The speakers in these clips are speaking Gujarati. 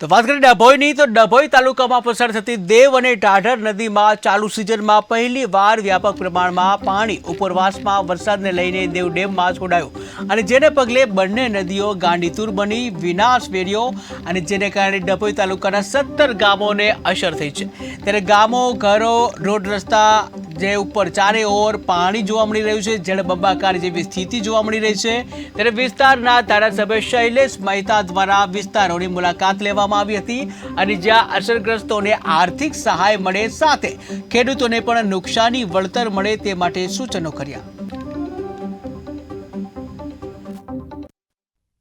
તો વાત કરીએ ડભોઈની, તો ડભોઈ તાલુકામાં પસાર થતી દેવ અને ઢાઢર નદીમાં ચાલુ સિઝનમાં પહેલી વાર વ્યાપક પ્રમાણમાં પાણી ઉપરવાસમાં વરસાદને લઈને દેવ ડેમમાં છોડાયું. અને જેને પગલે બંને નદીઓ ગાંડીતુર બની વિનાશ વેર્યો અને જેને કારણે ડભોઈ તાલુકાના સત્તર ગામોને અસર થઈ છે. ત્યારે ગામો, ઘરો, રોડ રસ્તા જે ઉપર ચારે ઓર પાણી જોવા મળી રહ્યું છે જળબંબાકાર જેવી સ્થિતિ જોવા મળી રહી છે. ત્યારે વિસ્તારના ધારાસભ્ય શૈલેષ મહેતા દ્વારા વિસ્તારોની મુલાકાત લેવામાં આવી હતી અને જ્યાં અસરગ્રસ્તોને આર્થિક સહાય મળે સાથે ખેડૂતોને પણ નુકસાની વળતર મળે તે માટે સૂચનો કર્યા.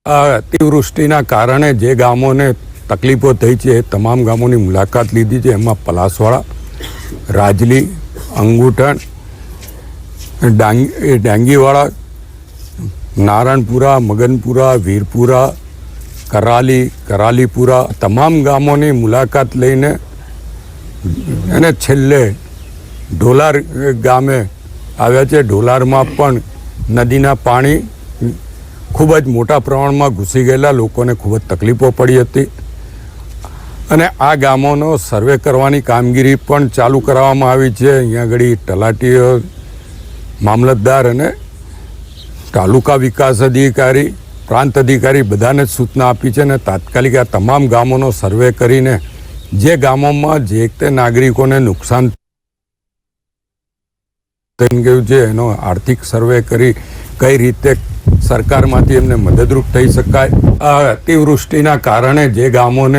અતિવૃષ્ટિના કારણે જે ગામોને તકલીફો થઈ છે, એ તમામ ગામોની મુલાકાત લીધી છે. એમાં પલાસવાળા રાજલી, અંગુઠણ, ડાંગ, એ ડાંગીવાડા, નારણપુરા, મગનપુરા, વીરપુરા, કરાલી, કરાલીપુરા તમામ ગામોની મુલાકાત લઈને અને છેલ્લે ઢોલાર ગામે આવ્યા છે. ઢોલારમાં પણ નદીના પાણી ખૂબ જ મોટા પ્રમાણમાં ઘૂસી ગયેલા લોકોને ખૂબ જ તકલીફો પડી હતી. અને આ ગામોનો સર્વે કરવાની કામગીરી પણ ચાલુ કરવામાં આવી છે. અહીંયા આગળ તલાટીઓ, મામલતદાર અને તાલુકા વિકાસ અધિકારી, પ્રાંત અધિકારી બધાને સૂચના આપી છે અને તાત્કાલિક આ તમામ ગામોનો સર્વે કરીને જે ગામોમાં જે તે નાગરિકોને નુકસાન થઈ ગયું છે, એનો આર્થિક સર્વે કરી કઈ રીતે સરકારમાંથી એમને મદદરૂપ થઈ શકાય? આ અતિવૃષ્ટિના કારણે જે ગામોને